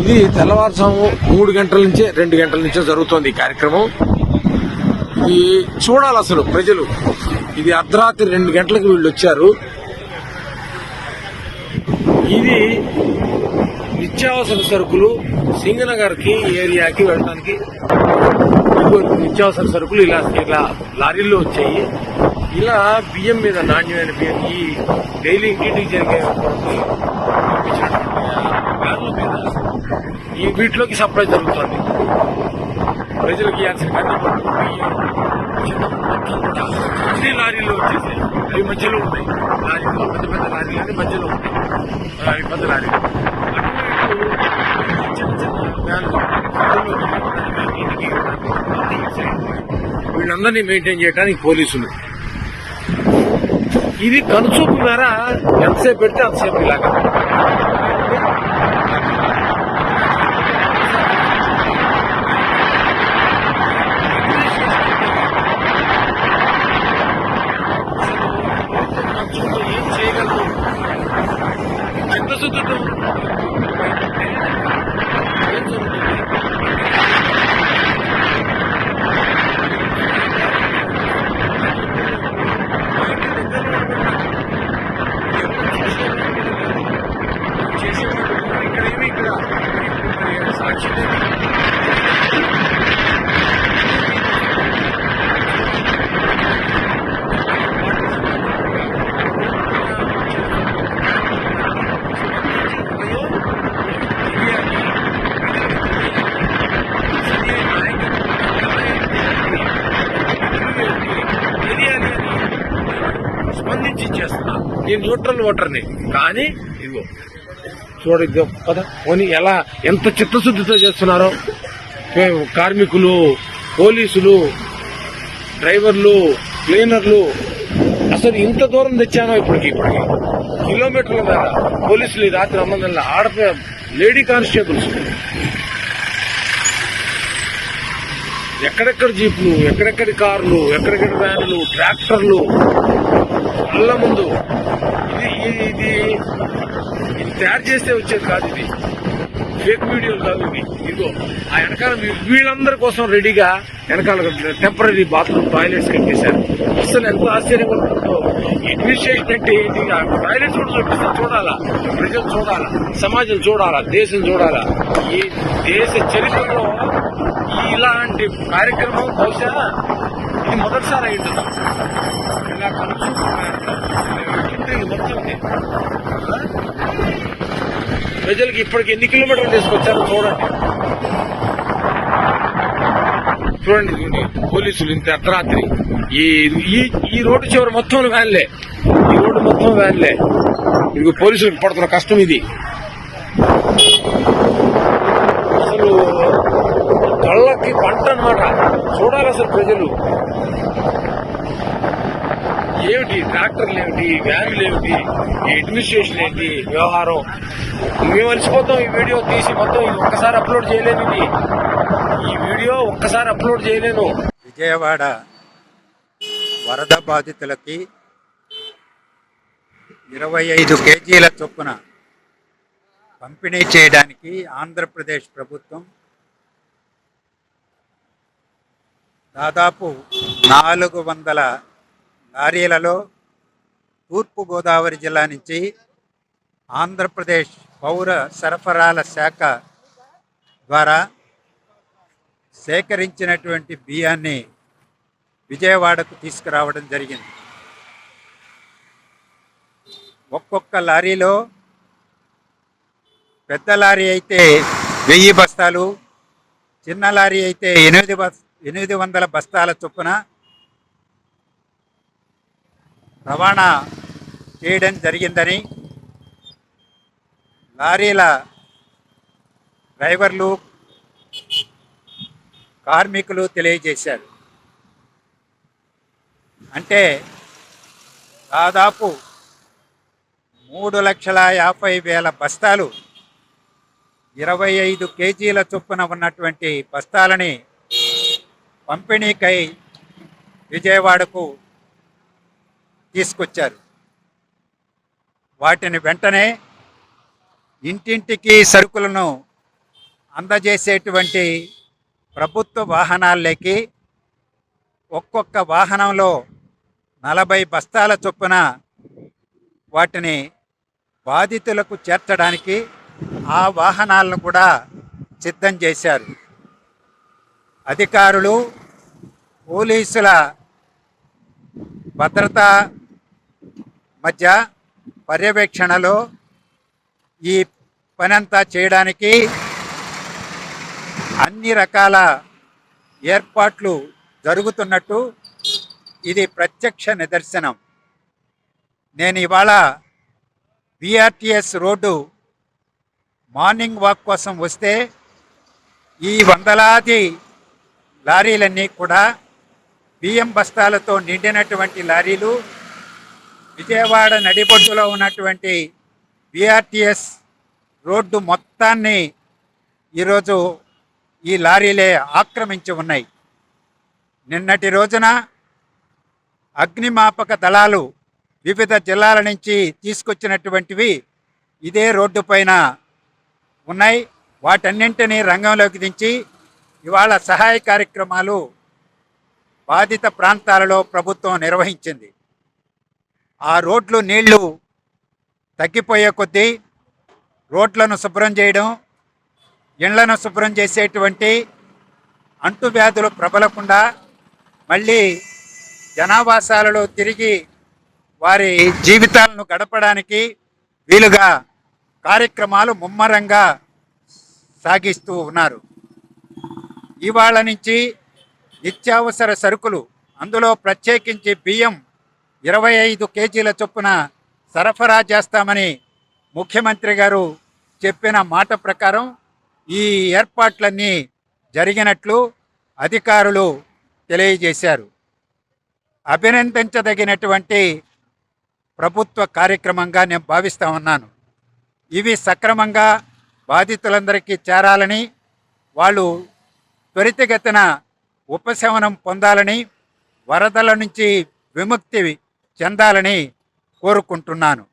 ఇది తెల్లవారుజాము మూడు గంటల నుంచే రెండు గంటల నుంచే జరుగుతోంది ఈ కార్యక్రమం. ఇది చూడాలి అసలు ప్రజలు. ఇది అర్ధరాత్రి రెండు గంటలకు వీళ్ళు వచ్చారు. ఇది నిత్యావసర సరుకులు సింగనగర్కి ఏరియాకి వెళ్ళడానికి నిత్యావసర సరుకులు ఇలా ఇలా లారీల్లో వచ్చాయి. ఇలా బియ్యం మీద నాణ్యమైన బియ్యం ఈ డైలీ ఇంటింటికి జరిగే పంపించినటువంటి మీద ఈ వీటిలోకి సప్లై జరుగుతుంది. ప్రజలకు ఇవ్వాల్సిన అన్ని లారీలు వచ్చేసి అవి మధ్యలో ఉన్నాయి. లారీలో పెద్ద పెద్ద లారీలు అన్ని మధ్యలో ఉన్నాయి. ఆ, పెద్ద లారీలు. చిన్న చిన్న వీళ్ళందరినీ మెయింటైన్ చేయడానికి పోలీసులు. ఇది కనుచూపు మేర ఎంతసేపు పెడితే అంతసేపు ఇలాగా. చిత్తశుద్ధితో ఏం నేను న్యూట్రల్ ఓటర్ని కానీ ఇదిగో చూడ కదా పోనీ ఎలా ఎంత చిత్తశుద్ధితో చేస్తున్నారో. కార్మికులు పోలీసులు డ్రైవర్లు క్లీనర్లు. అసలు ఇంత దూరం తెచ్చానో ఇప్పటికి ఇప్పటికి. కిలోమీటర్ల మీద పోలీసులు ఈ రాత్రి అమ్మందల్లా ఆడపే లేడీ కానిస్టేబుల్స్. ఎక్కడెక్కడ జీపులు ఎక్కడెక్కడి కార్లు ఎక్కడెక్కడి వ్యాన్లు ట్రాక్టర్లు. కళ్ళ ముందు. ఇది ఇది ఇది. తయారు చేస్తే వచ్చేది కాదు ఇది. ఫేక్ వీడియోలు కాదు ఇవి. ఇదిగో ఆ వెనకాల వీళ్ళందరి కోసం రెడీగా వెనకాల టెంపరీ బాత్రూమ్ టాయిలెట్స్ కట్టేశారు. అసలు ఎంత ఆశ్చర్యంగా ఉంటుందో. అడ్మినిస్ట్రేషన్ అంటే ఏంటి? ఆ టాయిలెట్స్ కూడా చూడాలా? ప్రజలు చూడాలా? సమాజం చూడాలా? దేశం చూడాలా? ఈ దేశ చరిత్రలో ఇటువంటి కార్యక్రమం బహుశా ఇది మొదటిసారి అయి ఉంటుంది ఇలా కనుచూపు మొత్తం ప్రజలకు ఇప్పటికి ఎన్ని కిలోమీటర్లు తీసుకొచ్చారో చూడండి. చూడండి చూడండి పోలీసులు ఇంత అర్ధరాత్రి. ఈ ఈ ఈ రోడ్డు చివరి మొత్తం వ్యాన్లే. ఈ రోడ్డు మొత్తం వ్యాన్లే. ఇది పోలీసులకు పడుతున్న కష్టం ఇది. చూడాలి అసలు ప్రజలు. ఏమిటి? ట్రాక్టర్లు ఏమిటి? వ్యాన్లు ఏమిటి? అడ్మినిస్ట్రేషన్ ఏంటి? వ్యవహారం. మేము అలసిపోతాం ఈ వీడియో తీసి మొత్తం ఇది ఒక్కసారి అప్లోడ్ చేయలేను ఇది. ఈ వీడియో ఒక్కసారి అప్లోడ్ చేయలేను. విజయవాడ వరద బాధితులకి ఇరవై ఐదు కేజీల చొప్పున పంపిణీ చేయడానికి ఆంధ్రప్రదేశ్ ప్రభుత్వం దాదాపు నాలుగు వందల లారీలలో తూర్పుగోదావరి జిల్లా నుంచి ఆంధ్రప్రదేశ్ పౌర సరఫరాల శాఖ ద్వారా సేకరించినటువంటి బియ్యాన్ని విజయవాడకు తీసుకురావడం జరిగింది. ఒక్కొక్క లారీలో పెద్ద లారీ అయితే వెయ్యి బస్తాలు చిన్న లారీ అయితే ఎనిమిది బస్ ఎనిమిది వందల బస్తాల చొప్పున రవాణా చేయడం జరిగిందని లారీల డ్రైవర్లు కార్మికులు తెలియజేశారు. అంటే దాదాపు మూడు లక్షల యాభై వేల బస్తాలు ఇరవై ఐదు కేజీల చొప్పున ఉన్నటువంటి బస్తాలని పంపిణీకై విజయవాడకు తీసుకొచ్చారు. వాటిని వెంటనే ఇంటింటికి సరుకులను అందజేసేటువంటి ప్రభుత్వ వాహనాల్లోకి ఒక్కొక్క వాహనంలో నలభై బస్తాల చొప్పున వాటిని బాధితులకు చేర్చడానికి ఆ వాహనాలను కూడా సిద్ధం చేశారు. అధికారులు పోలీసుల భద్రత మధ్య పర్యవేక్షణలో ఈ పనంతా చేయడానికి అన్ని రకాల ఏర్పాట్లు జరుగుతున్నట్టు ఇది ప్రత్యక్ష నిదర్శనం. నేను ఇవాళ బీఆర్టీఎస్ రోడ్డు మార్నింగ్ వాక్ కోసం వస్తే ఈ వందలాది లారీలన్నీ కూడా బియ్యం బస్తాలతో నిండినటువంటి లారీలు విజయవాడ నడిబొడ్డులో ఉన్నటువంటి బిఆర్టీఎస్ రోడ్డు మొత్తాన్ని ఈరోజు ఈ లారీలే ఆక్రమించి ఉన్నాయి. నిన్నటి రోజున అగ్నిమాపక దళాలు వివిధ జిల్లాల నుంచి తీసుకొచ్చినటువంటివి ఇదే రోడ్డు పైన ఉన్నాయి. వాటన్నింటినీ రంగంలోకి దించి ఇవాళ సహాయ కార్యక్రమాలు బాధిత ప్రాంతాలలో ప్రభుత్వం నిర్వహించింది. ఆ రోడ్లు నీళ్ళు తగ్గిపోయే కొద్దీ రోడ్లను శుభ్రం చేయడం ఇళ్ళను శుభ్రం చేసేటువంటి అంటువ్యాధులు ప్రబలకుండా మళ్ళీ జనావాసాలలో తిరిగి వారి జీవితాలను గడపడానికి వీలుగా కార్యక్రమాలు ముమ్మరంగా సాగిస్తూ ఉన్నారు. ఇవాళ నుంచి నిత్యావసర సరుకులు అందులో ప్రత్యేకించి బియ్యం ఇరవై ఐదు కేజీల చొప్పున సరఫరా చేస్తామని ముఖ్యమంత్రి గారు చెప్పిన మాట ప్రకారం ఈ ఏర్పాట్లన్నీ జరిగినట్లు అధికారులు తెలియజేశారు. అభినందించదగినటువంటి ప్రభుత్వ కార్యక్రమంగా నేను భావిస్తా ఉన్నాను. ఇవి సక్రమంగా బాధితులందరికీ చేరాలని వాళ్ళు త్వరితగతిన ఉపశమనం పొందాలని వరదల నుంచి విముక్తి చెందాలని కోరుకుంటున్నాను.